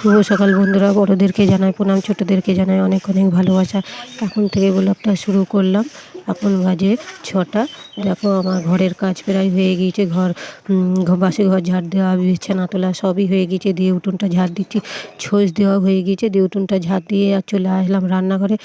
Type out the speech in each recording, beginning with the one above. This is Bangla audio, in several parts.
শুভ সকাল বন্ধুরা, বড়োদেরকে জানাই প্রণাম, ছোটোদেরকে জানাই অনেক অনেক ভালোবাসা। এখন থেকে ব্লগটা শুরু করলাম। এখন বাজে ছটা। দেখো আমার ঘরের কাজ প্রায় হয়ে গিয়েছে, ঘর বাসে ঘর ঝাড় দেওয়া, বিছানা তোলা সবই হয়ে গিয়েছে। দিয়ে উঠোনটা ঝাড় দিচ্ছি, ছোঁচ দেওয়া হয়ে গিয়েছে। দিয়ে উঠোনটা ঝাড় দিয়ে আর চলে আসলাম রান্নাঘরে।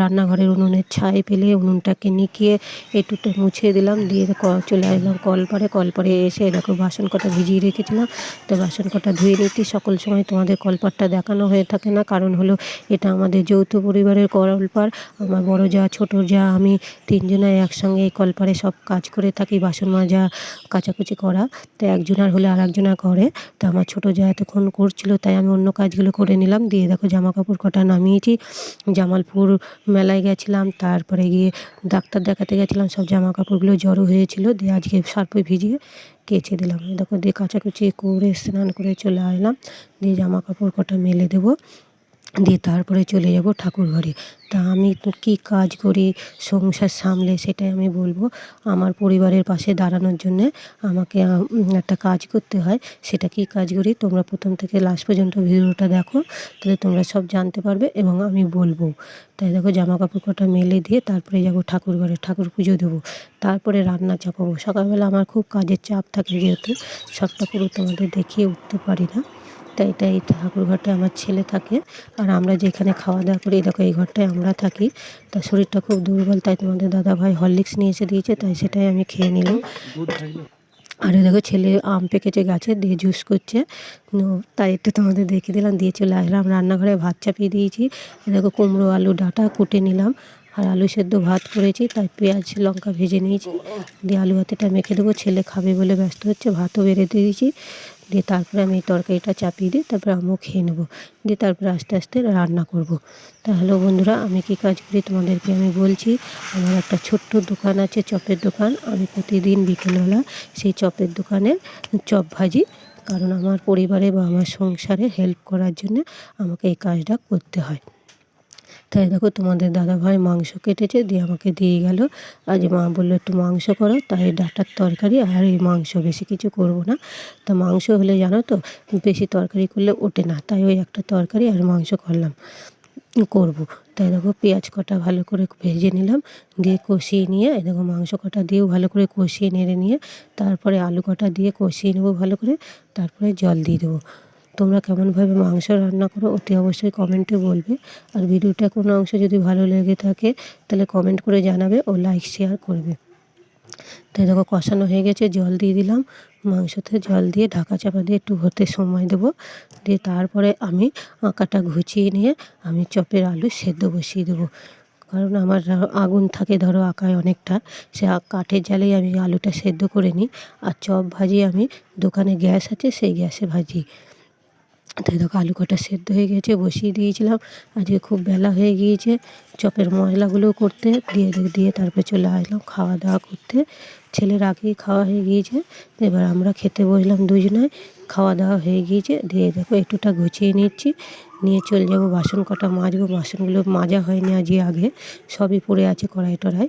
রান্নাঘরের উনুনের ছাই পেলে উনুনটাকে নিকিয়ে একটুটা মুছে দিলাম। দিয়ে চলে আসলাম কলপারে কলপারে এসে দেখো বাসন কটা ভিজিয়ে রেখেছিলাম। তো বাসন কটা ধুয়ে নিচ্ছি। সকল সময় তোমাদের কলপারটা দেখানো হয়ে থাকে না। কারণ হলো এটা আমাদের যৌথ পরিবারের কলপার। আমার বড় যা, ছোট যা, আমি তিনজনে একসঙ্গে এই কলপারে সব কাজ করে থাকি, বাসন মাজা, কাচাকুচি করা। তো একজনার হলে আর একজনা করে। তো আমার ছোটো যা এতক্ষণ করছিল, তাই আমি অন্য কাজগুলো করে নিলাম। দিয়ে দেখো জামা কাপড় কটা নামিয়েছি। জামালপুর মেলায় গেছিলাম, তারপরে গিয়ে ডাক্তার দেখাতে গেছিলাম, সব জামা কাপড়গুলো জড়ো হয়েছিল। দিয়ে আজকে সার্ফে ভিজিয়ে কেচে দিলাম। দেখো দিয়ে কাচাকুচি করে স্নান করে চলে আসলাম। দিয়ে জামা কাপড় কটা মেলে দেবো। দিয়ে তারপরে চলে যাব ঠাকুর ঘরে। তা আমি কী কাজ করি, সংসার সামলে সেটাই আমি বলব। আমার পরিবারের পাশে দাঁড়ানোর জন্যে আমাকে একটা কাজ করতে হয়। সেটা কী কাজ করি? তোমরা প্রথম থেকে লাস্ট পর্যন্ত ভিডিওটা দেখো, তাহলে তোমরা সব জানতে পারবে এবং আমি বলব। তাই দেখো জামা কাপড় কটা মেলে দিয়ে তারপরে যাব ঠাকুর ঘরে, ঠাকুর পুজো দেবো। তারপরে রান্না চাপাবো। সকালবেলা আমার খুব কাজের চাপ থাকে যেহেতু, সবটা পুরো তোমাদের দেখিয়ে উঠতে পারি না। তাই তাই ঠাকুর ঘরটায় আমার ছেলে থাকে। আর আমরা যেখানে খাওয়া দাওয়া করি, দেখো এই ঘরটায় আমরা থাকি। তা শরীরটা খুব দুর্বল, তাই তোমাদের দাদা ভাই হরলিক্স নিয়ে এসে দিয়েছে, তাই সেটাই আমি খেয়ে নিলাম। আর দেখো ছেলে আম পেকেছে গাছে, দিয়ে জুস করছে। তাই একটু তোমাদের দেখে দিলাম, দিয়ে চলে আসলাম। রান্নাঘরে ভাত চাপিয়ে দিয়েছি। দেখো কুমড়ো, আলু, ডাঁটা কুটে নিলাম। আর আলু সেদ্ধ ভাত করেছি, তাই পেঁয়াজ, লঙ্কা ভেজে নিয়েছি। দিয়ে আলু ভাতেটা মেখে দেবো, ছেলে খাবে বলে ব্যস্ত হচ্ছে, ভাতও বেড়ে দিয়েছি। দিয়ে তারপরে আমি এই তরকারিটা চাপিয়ে দিই তারপরে আমিও খেয়ে নেব। দিয়ে তারপরে আস্তে আস্তে রান্না করব। তাহলে বন্ধুরা, আমি কি কাজ করি তোমাদেরকে আমি বলছি, আমার একটা ছোট্ট দোকান আছে, চপের দোকান। আমি প্রতিদিন বিকেলবেলা সেই চপের দোকানে চপ ভাজি, কারণ আমার পরিবারে বা আমার সংসারে হেল্প করার জন্য আমাকে এই কাজটা করতে হয়। তাই দেখো তোমাদের দাদাভাই মাংস কেটেছে, দিয়ে আমাকে দিয়ে গেল। আজ মা বলল, একটু মাংস করো। তাই ডাটার তরকারি আর এই মাংস, বেশি কিছু করব না। তা মাংস হলে জানো তো, বেশি তরকারি করলে ওঠে না। তাই ওই একটা তরকারি আর মাংস করলাম, করব। তাই দেখো পেঁয়াজ কটা ভালো করে ভেজে নিলাম, দিয়ে কষিয়ে নিয়ে দেখো মাংস কটা দিয়েও ভালো করে কষিয়ে নেড়ে নিয়ে, তারপরে আলু কটা দিয়ে কষিয়ে নেব ভালো করে, তারপরে জল দিয়ে দেবো। তোমরা কেমনভাবে মাংস রান্না করো অতি অবশ্যই কমেন্টে বলবে। আর ভিডিওটা কোনো অংশ যদি ভালো লেগে থাকে, তাহলে কমেন্ট করে জানাবে ও লাইক, শেয়ার করবে। তাই দেখো কষানো হয়ে গেছে, জল দিয়ে দিলাম। মাংসতে জল দিয়ে ঢাকা চাপা দিয়ে একটু হতে সময় দেবো। দিয়ে তারপরে আমি আঁকাটা ঘুচিয়ে নিয়ে আমি চপের আলু সেদ্ধ বসিয়ে দেবো। কারণ আমার আগুন থাকে ধরো আঁকায় অনেকটা, সে কাঠের জালেই আমি আলুটা সেদ্ধ করে নিই। আর চপ ভাজি আমি দোকানে গ্যাস আছে, সেই গ্যাসে ভাজি। তাই দেখো আলু কটা সেদ্ধ হয়ে গেছে, বসিয়ে দিয়েছিলাম। আজকে খুব বেলা হয়ে গিয়েছে, চপের মশলাগুলো করতে দিয়ে দিয়ে তারপরে চলে আসলাম খাওয়া দাওয়া করতে। ছেলের আগেই খাওয়া হয়ে গিয়েছে, এবার আমরা খেতে বসলাম দুজনায় খাওয়া দাওয়া হয়ে গিয়েছে। দিয়ে দেখো একটুটা গুছিয়ে নিচ্ছি, নিয়ে চলে যাব বাসন কটা মাজবো, বাসনগুলো মাজা হয়নি আজকে আগে, সবই পড়ে আছে কড়াই টড়াই।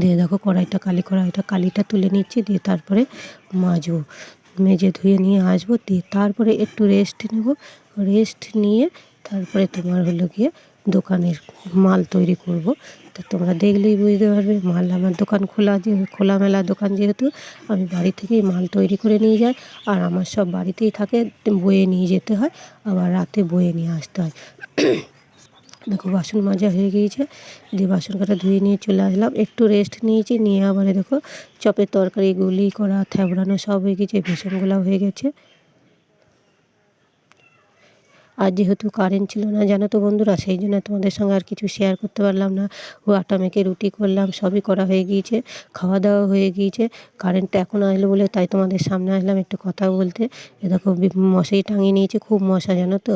দিয়ে দেখো কড়াইটা, কালি কড়াইটা, কালিটা তুলে নিচ্ছি, দিয়ে তারপরে মাজবো। মেজে ধুয়ে নিয়ে আসব, দিয়ে তারপরে একটু রেস্ট নেব। রেস্ট নিয়ে তারপরে তোমার হলো গিয়ে দোকানের মাল তৈরি করব। তা তোমরা দেখলেই বুঝতে পারবে, মাল আমার দোকান খোলা যে, খোলামেলা দোকান যেহেতু, আমি বাড়ি থেকেই মাল তৈরি করে নিয়ে যাই। আর আমার সব বাড়িতেই থাকে বয়ে নিয়ে যেতে হয়, আবার রাতে বয়ে নিয়ে আসতে হয়। দেখো বাসন মাজা হয়ে গিয়েছে। দিয়ে বাসন কাটা ধুয়ে নিয়ে চলে আসলাম। একটু রেস্ট নিয়েছি। নিয়ে আবার দেখো চপের তরকারি, গুলি করা থ্যাবড়ানো সব হয়ে গেছে ভীষণগুলো হয়ে গেছে। আর যেহেতু কারেন্ট ছিল না, জানো তো বন্ধুরা, সেই জন্য তোমাদের সঙ্গে আর কিছু শেয়ার করতে পারলাম না। ও আটা মেখে রুটি করলাম, সবই করা হয়ে গিয়েছে, খাওয়া দাওয়া হয়ে গিয়েছে। কারেন্টটা এখন আসলো বলে তাই তোমাদের সামনে আসলাম একটু কথা বলতে। এ দেখো মশারি টাঙিয়ে নিয়েছে, খুব মশা, জানো তো?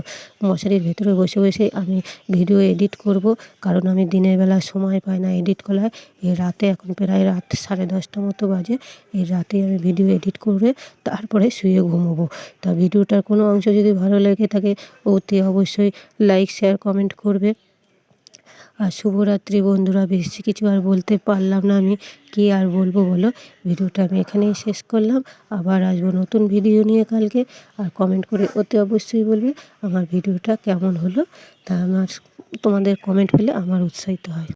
মশারির ভেতরে বসে বসে আমি ভিডিও এডিট করব, কারণ আমি দিনের বেলা সময় পাই না এডিট করার এই রাতে এখন প্রায় রাত সাড়ে দশটা মতো বাজে, এই রাতে আমি ভিডিও এডিট করে তারপরে শুয়ে ঘুমোবো। তা ভিডিওটার কোনো অংশ যদি ভালো লেগে থাকে অতি অবশ্যই লাইক শেয়ার কমেন্ট করবে। আর শুভরাত্রি বন্ধুরা, বেশি কিছু আর বলতে পারলাম না আমি। কি আর বলব বলো? ভিডিওটা আমি এখানেই শেষ করলাম। আবার আসব নতুন ভিডিও নিয়ে কালকে। আর কমেন্ট করে অতি অবশ্যই বলবে আমার ভিডিওটা কেমন হলো। তা আমার তোমাদের কমেন্ট পেলে আমার উৎসাহিত হয়।